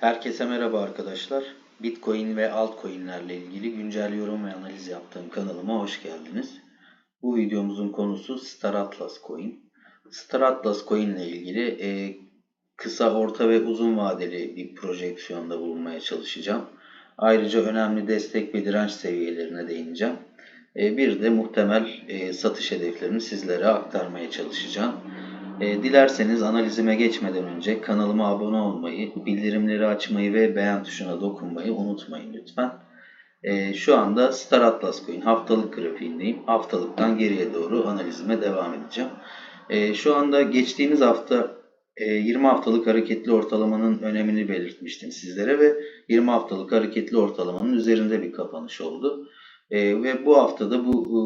Herkese merhaba arkadaşlar. Bitcoin ve altcoin'lerle ilgili güncel yorum ve analiz yaptığım kanalıma hoş geldiniz. Bu videomuzun konusu Star Atlas Coin. Star Atlas Coin ile ilgili e, kısa, orta ve uzun vadeli bir projeksiyonda bulunmaya çalışacağım. Ayrıca önemli destek ve direnç seviyelerine değineceğim. E, bir de muhtemel e, satış hedeflerini sizlere aktarmaya çalışacağım. E, dilerseniz analizime geçmeden önce kanalıma abone olmayı, bildirimleri açmayı ve beğen tuşuna dokunmayı unutmayın lütfen. E, şu anda Star Atlas Coin haftalık grafiğindeyim. Haftalıktan geriye doğru analizime devam edeceğim. E, şu anda geçtiğimiz hafta e, 20 haftalık hareketli ortalamanın önemini belirtmiştim sizlere ve 20 haftalık hareketli ortalamanın üzerinde bir kapanış oldu. E, ve bu haftada bu e,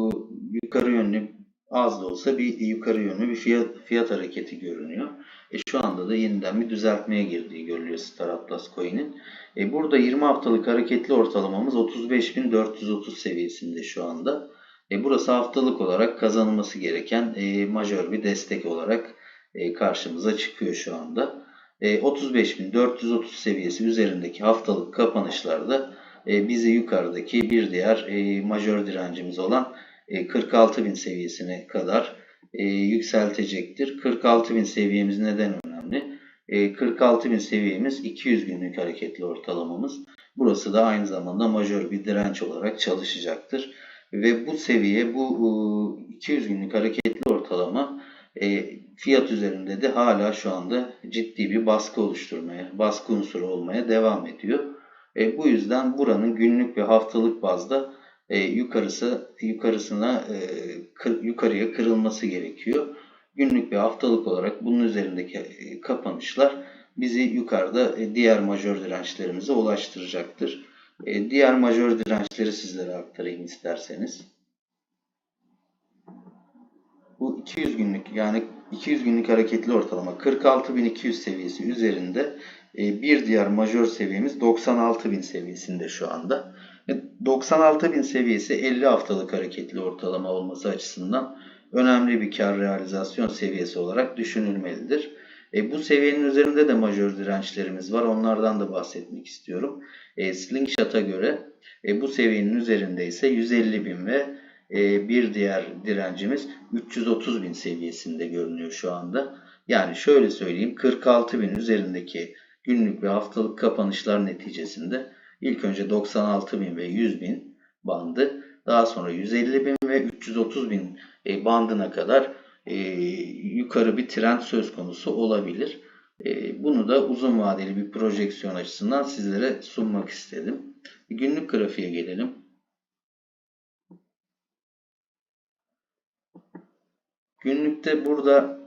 yukarı yönlü az da olsa bir yukarı yönlü bir fiyat, fiyat hareketi görünüyor. E şu anda da yeniden bir düzeltmeye girdiği görülüyor Star Atlas Coin'in. E burada 20 haftalık hareketli ortalamamız 35.430 seviyesinde şu anda. E burası haftalık olarak kazanılması gereken e, majör bir destek olarak e, karşımıza çıkıyor şu anda. E, 35.430 seviyesi üzerindeki haftalık kapanışlarda e, bizi yukarıdaki bir diğer e, majör direncimiz olan 46.000 e, seviyesine kadar e, yükseltecektir. 46.000 seviyemiz neden önemli? 46.000 e, seviyemiz 200 günlük hareketli ortalamamız. Burası da aynı zamanda majör bir direnç olarak çalışacaktır. Ve bu seviye bu 200 günlük hareketli ortalama fiyat üzerinde de hala şu anda ciddi bir baskı oluşturmaya, baskı unsuru olmaya devam ediyor. Bu yüzden buranın günlük ve haftalık bazda e, yukarısı yukarısına e, kır, yukarıya kırılması gerekiyor. Günlük ve haftalık olarak bunun üzerindeki e, kapanışlar bizi yukarıda e, diğer majör dirençlerimize ulaştıracaktır. E, diğer majör dirençleri sizlere aktarayım isterseniz. Bu 200 günlük yani 200 günlük hareketli ortalama 46.200 seviyesi üzerinde e, bir diğer majör seviyemiz 96.000 seviyesinde şu anda. 96.000 seviyesi 50 haftalık hareketli ortalama olması açısından önemli bir kar realizasyon seviyesi olarak düşünülmelidir. E, bu seviyenin üzerinde de majör dirençlerimiz var. Onlardan da bahsetmek istiyorum. E, Slingshot'a göre e, bu seviyenin üzerinde ise 150.000 ve e, bir diğer direncimiz 330.000 seviyesinde görünüyor şu anda. Yani şöyle söyleyeyim 46.000 üzerindeki günlük ve haftalık kapanışlar neticesinde İlk önce 96.000 ve 100.000 bandı. Daha sonra 150.000 ve 330.000 e, bandına kadar e, yukarı bir trend söz konusu olabilir. E, bunu da uzun vadeli bir projeksiyon açısından sizlere sunmak istedim. Günlük grafiğe gelelim. Günlükte burada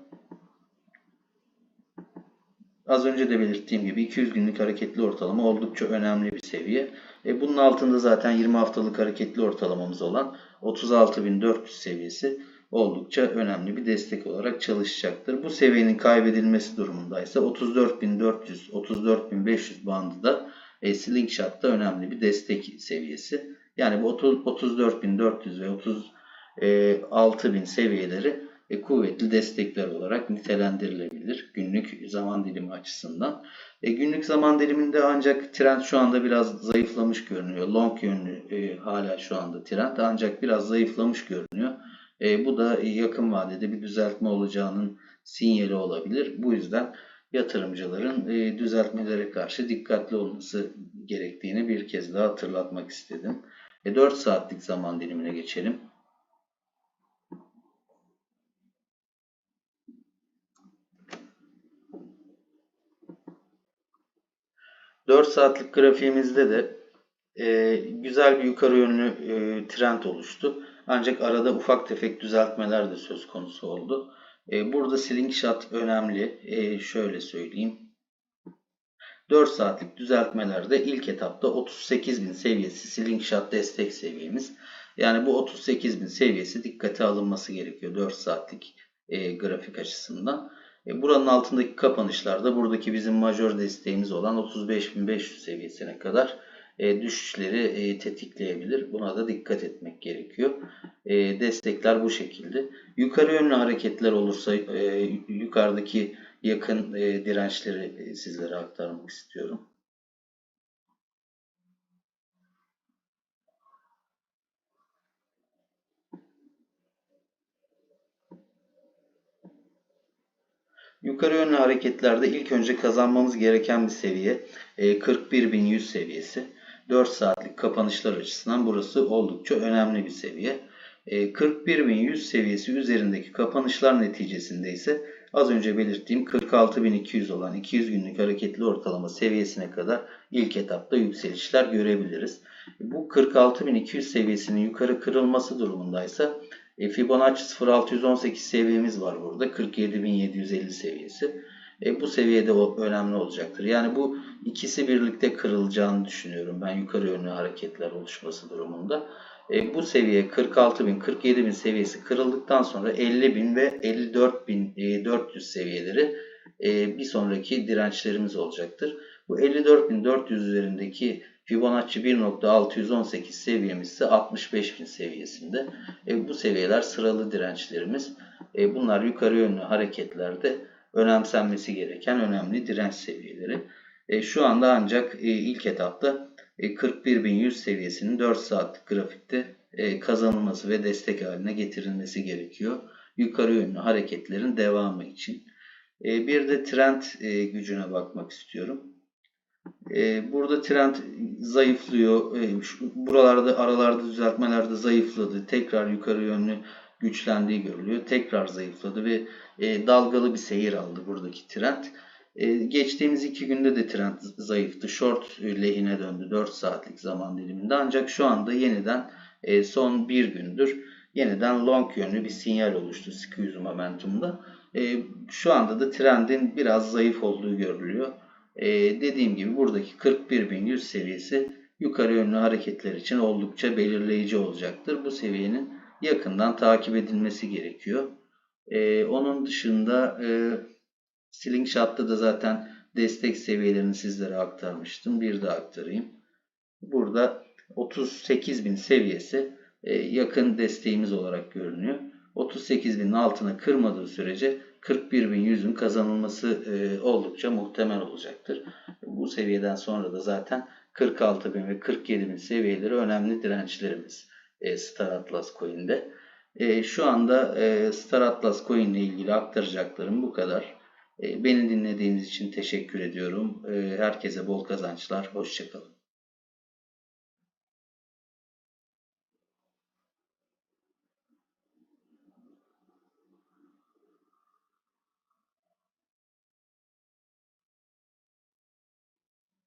Az önce de belirttiğim gibi 200 günlük hareketli ortalama oldukça önemli bir seviye. E bunun altında zaten 20 haftalık hareketli ortalamamız olan 36.400 seviyesi oldukça önemli bir destek olarak çalışacaktır. Bu seviyenin kaybedilmesi durumundaysa 34.400, 34.500 bandı da e, Slingshot'ta önemli bir destek seviyesi. Yani bu 34.400 ve 36.000 seviyeleri e, kuvvetli destekler olarak nitelendirilebilir günlük zaman dilimi açısından. E, günlük zaman diliminde ancak trend şu anda biraz zayıflamış görünüyor. Long yönlü e, hala şu anda trend ancak biraz zayıflamış görünüyor. E, bu da yakın vadede bir düzeltme olacağının sinyali olabilir. Bu yüzden yatırımcıların e, düzeltmelere karşı dikkatli olması gerektiğini bir kez daha hatırlatmak istedim. E, 4 saatlik zaman dilimine geçelim. 4 saatlik grafiğimizde de e, güzel bir yukarı yönlü e, trend oluştu. Ancak arada ufak tefek düzeltmeler de söz konusu oldu. E, burada slingshot önemli. E, şöyle söyleyeyim. 4 saatlik düzeltmelerde ilk etapta 38.000 seviyesi slingshot destek seviyemiz. Yani bu 38.000 seviyesi dikkate alınması gerekiyor 4 saatlik e, grafik açısından. E, buranın altındaki kapanışlarda buradaki bizim majör desteğimiz olan 35.500 seviyesine kadar e, düşüşleri e, tetikleyebilir. Buna da dikkat etmek gerekiyor. Destekler bu şekilde. Yukarı yönlü hareketler olursa yukarıdaki yakın dirençleri sizlere aktarmak istiyorum. Yukarı yönlü hareketlerde ilk önce kazanmamız gereken bir seviye e, 41.100 seviyesi. 4 saatlik kapanışlar açısından burası oldukça önemli bir seviye. E, 41.100 seviyesi üzerindeki kapanışlar neticesinde ise az önce belirttiğim 46.200 olan 200 günlük hareketli ortalama seviyesine kadar ilk etapta yükselişler görebiliriz. Bu 46.200 seviyesinin yukarı kırılması durumundaysa e, Fibonacci 0618 seviyemiz var burada. 47.750 seviyesi. E, bu seviyede o önemli olacaktır. Yani bu ikisi birlikte kırılacağını düşünüyorum ben yukarı yönlü hareketler oluşması durumunda. E, bu seviye 46.000, 47.000 seviyesi kırıldıktan sonra 50.000 ve 54.400 seviyeleri e, bir sonraki dirençlerimiz olacaktır. Bu 54.400 üzerindeki Fibonacci 1.618 seviyemiz ise 65.000 seviyesinde. E, bu seviyeler sıralı dirençlerimiz. E, bunlar yukarı yönlü hareketlerde önemsenmesi gereken önemli direnç seviyeleri. E, şu anda ancak e, ilk etapta e, 41.100 seviyesinin 4 saatlik grafikte e, kazanılması ve destek haline getirilmesi gerekiyor. Yukarı yönlü hareketlerin devamı için. E, bir de trend e, gücüne bakmak istiyorum. E, burada trend zayıflıyor. E, şu, buralarda aralarda düzeltmelerde zayıfladı. Tekrar yukarı yönlü güçlendiği görülüyor. Tekrar zayıfladı ve e, dalgalı bir seyir aldı buradaki trend. E, geçtiğimiz iki günde de trend zayıftı. Short lehine döndü 4 saatlik zaman diliminde. Ancak şu anda yeniden e, son bir gündür yeniden long yönlü bir sinyal oluştu squeeze momentumda. Şu anda da trendin biraz zayıf olduğu görülüyor. E, dediğim gibi buradaki 41.100 seviyesi yukarı yönlü hareketler için oldukça belirleyici olacaktır. Bu seviyenin yakından takip edilmesi gerekiyor. E, onun dışında e, Slingshot'ta da zaten destek seviyelerini sizlere aktarmıştım. Bir de aktarayım. Burada 38.000 seviyesi e, yakın desteğimiz olarak görünüyor. 38.000'in altına kırmadığı sürece 41.100'ün kazanılması e, oldukça muhtemel olacaktır. Bu seviyeden sonra da zaten 46.000 ve 47.000 seviyeleri önemli dirençlerimiz e, Star Atlas Coin'de. Şu anda Star Atlas Coin ile ilgili aktaracaklarım bu kadar. Beni dinlediğiniz için teşekkür ediyorum. Herkese bol kazançlar. Hoşçakalın.